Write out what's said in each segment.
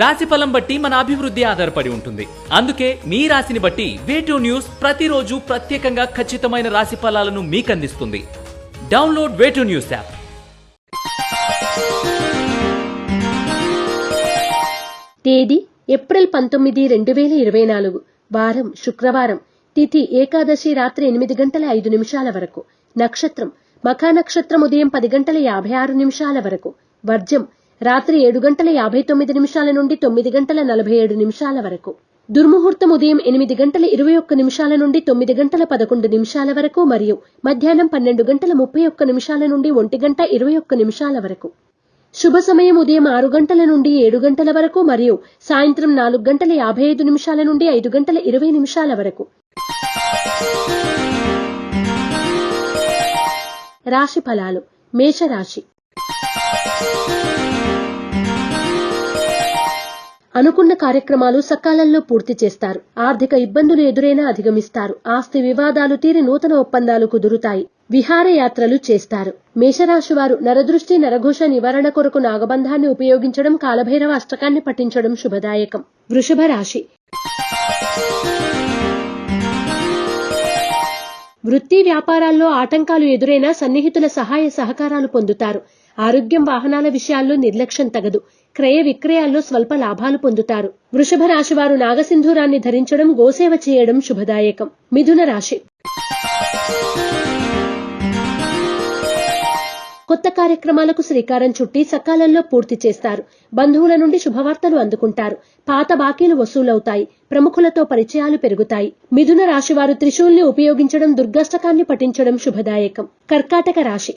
రాశి ఫలం బట్టి మన అభివృద్ధి ఆధారపడి ఉంటుంది. అందుకే మీ రాశిని బట్టి వేటూ న్యూస్ ప్రతిరోజు ప్రత్యేకంగా ఖచ్చితమైన రాశి ఫలాలను మీకు అందిస్తుంది download way two news app తేదీ ఏప్రిల్ పంతొమ్మిది రెండు వేల ఇరవై నాలుగు. వారం శుక్రవారం. తిథి ఏకాదశి రాత్రి ఎనిమిది గంటల ఐదు నిమిషాల వరకు. నక్షత్రం మఖా నక్షత్రం ఉదయం పది గంటల యాభై ఆరు నిమిషాల వరకు. వర్జం రాత్రి ఏడు గంటల యాభై తొమ్మిది నిమిషాల నుండి తొమ్మిది గంటల నలభై ఏడు నిమిషాల వరకు. దుర్ముహూర్తం ఉదయం ఎనిమిది గంటల ఇరవై ఒక్క నిమిషాల నుండి తొమ్మిది గంటల పదకొండు నిమిషాల వరకు మరియు మధ్యాహ్నం పన్నెండు గంటల ముప్పై ఒక్క నిమిషాల నుండి ఒంటి గంట ఇరవై ఒక్క నిమిషాల వరకు. శుభ సమయం ఉదయం ఆరు గంటల నుండి ఏడు గంటల వరకు మరియు సాయంత్రం నాలుగు గంటల యాభై ఐదు నిమిషాల నుండి ఐదు గంటల ఇరవై నిమిషాల వరకు. రాశి ఫలాలు. మేషరాశి. అనుకున్న కార్యక్రమాలు సకాలంలో పూర్తి చేస్తారు. ఆర్థిక ఇబ్బందులు ఎదురైనా అధిగమిస్తారు. ఆస్తి వివాదాలు తీరి నూతన ఒప్పందాలు కుదురుతాయి. విహారయాత్రలు చేస్తారు. మేషరాశి వారు నరదృష్టి నరఘోష నివారణ కొరకు నాగబంధాన్ని ఉపయోగించడం కాలభైరవ అష్టకాన్ని పఠించడం శుభదాయకం. వృషభ రాశి. వృత్తి వ్యాపారాల్లో ఆటంకాలు ఎదురైనా సన్నిహితుల సహాయ సహకారాలు పొందుతారు. ఆరోగ్యం వాహనాల విషయాల్లో నిర్లక్ష్యం తగదు. క్రయ విక్రయాల్లో స్వల్ప లాభాలు పొందుతారు. వృషభ రాశి వారు నాగసింధూరాన్ని ధరించడం గోసేవ చేయడం శుభదాయకం. మిథున రాశి. కొత్త కార్యక్రమాలకు శ్రీకారం చుట్టి సకాలంలో పూర్తి చేస్తారు. బంధువుల నుండి శుభవార్తలు అందుకుంటారు. పాత బాకీలు వసూలవుతాయి. ప్రముఖులతో పరిచయాలు పెరుగుతాయి. మిథున రాశి వారు త్రిశూల్ని ఉపయోగించడం దుర్గాష్టకాన్ని పఠించడం శుభదాయకం. కర్కాటక రాశి.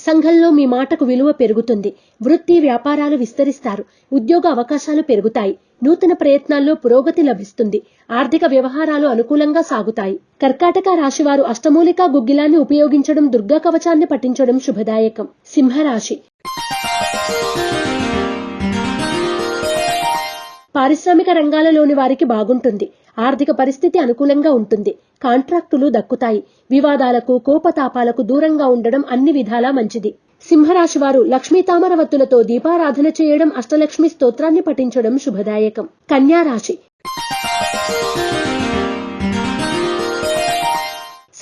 సంఘంలో మీ మాటకు విలువ పెరుగుతుంది. వృత్తి వ్యాపారాలు విస్తరిస్తారు. ఉద్యోగ అవకాశాలు పెరుగుతాయి. నూతన ప్రయత్నాల్లో పురోగతి లభిస్తుంది. ఆర్థిక వ్యవహారాలు అనుకూలంగా సాగుతాయి. కర్కాటక రాశివారు అష్టమూలికా గుగ్గిలాన్ని ఉపయోగించడం దుర్గా కవచాన్ని పఠించడం శుభదాయకం. సింహరాశి పారిశ్రామిక రంగాలలోని వారికి బాగుంటుంది. ఆర్థిక పరిస్థితి అనుకూలంగా ఉంటుంది. కాంట్రాక్టులు దక్కుతాయి. వివాదాలకు కోపతాపాలకు దూరంగా ఉండడం అన్ని విధాలా మంచిది. సింహరాశి వారు లక్ష్మీ తామరవత్తులతో దీపారాధన చేయడం అష్టలక్ష్మి స్తోత్రాన్ని పఠించడం శుభదాయకం. కన్యా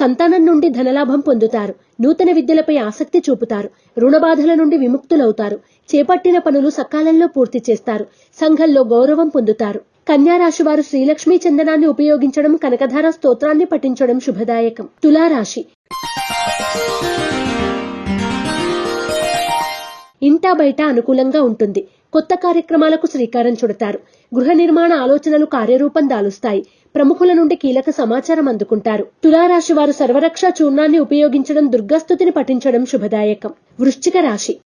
సంతానం నుండి ధనలాభం పొందుతారు. నూతన విద్యలపై ఆసక్తి చూపుతారు. రుణబాధల నుండి విముక్తులవుతారు. చేపట్టిన పనులు సకాలంలో పూర్తి చేస్తారు. సంఘంలో గౌరవం పొందుతారు. కన్యారాశి వారు శ్రీలక్ష్మీ చందనాన్ని ఉపయోగించడం కనకధార స్తోత్రాన్ని పఠించడం శుభదాయకం. తులారాశి. ఇంటా బయట అనుకూలంగా ఉంటుంది. కొత్త కార్యక్రమాలకు శ్రీకారం చుడతారు. గృహ నిర్మాణ ఆలోచనలు కార్యరూపం దాలుస్తాయి. ప్రముఖుల నుండి కీలక సమాచారం అందుకుంటారు. తులారాశి వారు సర్వరక్ష చూర్ణాన్ని ఉపయోగించడం దుర్గాస్తుతిని పఠించడం శుభదాయకం. వృశ్చిక రాశి.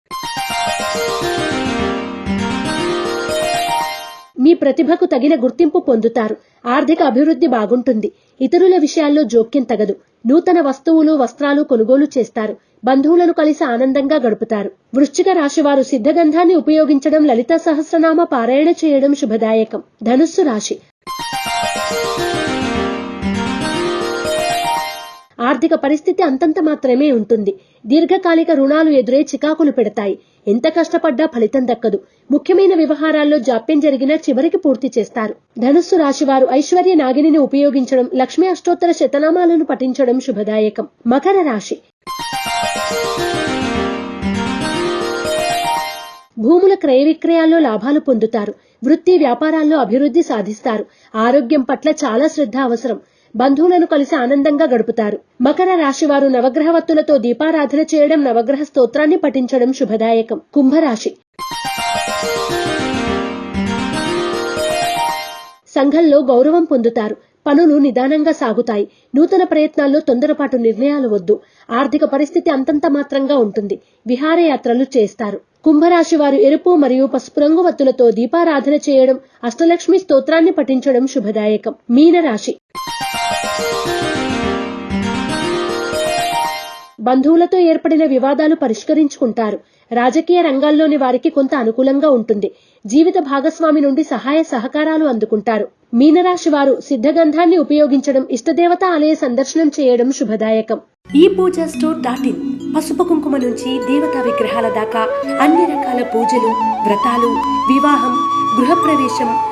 మీ ప్రతిభకు తగిన గుర్తింపు పొందుతారు. ఆర్థిక అభివృద్ధి బాగుంటుంది. ఇతరుల విషయాల్లో జోక్యం తగదు. నూతన వస్తువులు వస్త్రాలు కొనుగోలు చేస్తారు. బంధువులను కలిసి ఆనందంగా గడుపుతారు. వృశ్చిక రాశి వారు సిద్ధగంధాన్ని ఉపయోగించడం లలిత సహస్రనామ పారాయణ చేయడం శుభదాయకం. ధనుస్సు రాశి. ఆర్థిక పరిస్థితి అంతంత మాత్రమే ఉంటుంది. దీర్ఘకాలిక రుణాలు ఎదురే చికాకులు పెడతాయి. ఎంత కష్టపడ్డా ఫలితం దక్కదు. ముఖ్యమైన వ్యవహారాల్లో జాప్యం జరిగినా చివరికి పూర్తి చేస్తారు. ధనుస్సు రాశి వారు ఐశ్వర్య నాగిని ఉపయోగించడం లక్ష్మీ అష్టోత్తర శతనామాలను పఠించడం శుభదాయకం. మకర రాశి. భూముల క్రయ విక్రయాల్లో లాభాలు పొందుతారు. వృత్తి వ్యాపారాల్లో అభివృద్ధి సాధిస్తారు. ఆరోగ్యం పట్ల చాలా శ్రద్ధ అవసరం. బంధువులను కలిసి ఆనందంగా గడుపుతారు. మకర రాశి వారు నవగ్రహవత్తులతో దీపారాధన చేయడం నవగ్రహ స్తోత్రాన్ని పఠించడం శుభదాయకం. కుంభరాశి. సంఘంలో గౌరవం పొందుతారు. పనులు నిదానంగా సాగుతాయి. నూతన ప్రయత్నాల్లో తొందరపాటు నిర్ణయాలు వద్దు. ఆర్థిక పరిస్థితి అంతంత మాత్రంగా ఉంటుంది. విహారయాత్రలు చేస్తారు. కుంభరాశి వారు ఎరుపు మరియు పసుపు రంగు వత్తులతో దీపారాధన చేయడం అష్టలక్ష్మి స్తోత్రాన్ని పఠించడం శుభదాయకం. మీనరాశి. బంధువులతో ఏర్పడిన వివాదాలు పరిష్కరించుకుంటారు. రాజకీయ రంగాల్లోని వారికి కొంత అనుకూలంగా ఉంటుంది. జీవిత భాగస్వామి నుండి సహాయ సహకారాలు అందుకుంటారు. మీనరాశి వారు సిద్ధగంధాన్ని ఉపయోగించడం ఇష్టదేవత ఆలయ సందర్శనం చేయడం శుభదాయకం. ఈ పూజ స్టోర్ డాట్ ఇన్ పసుపు కుంకుమ నుంచి దేవతా విగ్రహాల దాకా అన్ని రకాల పూజలు వ్రతాలు వివాహం గృహప్రవేశం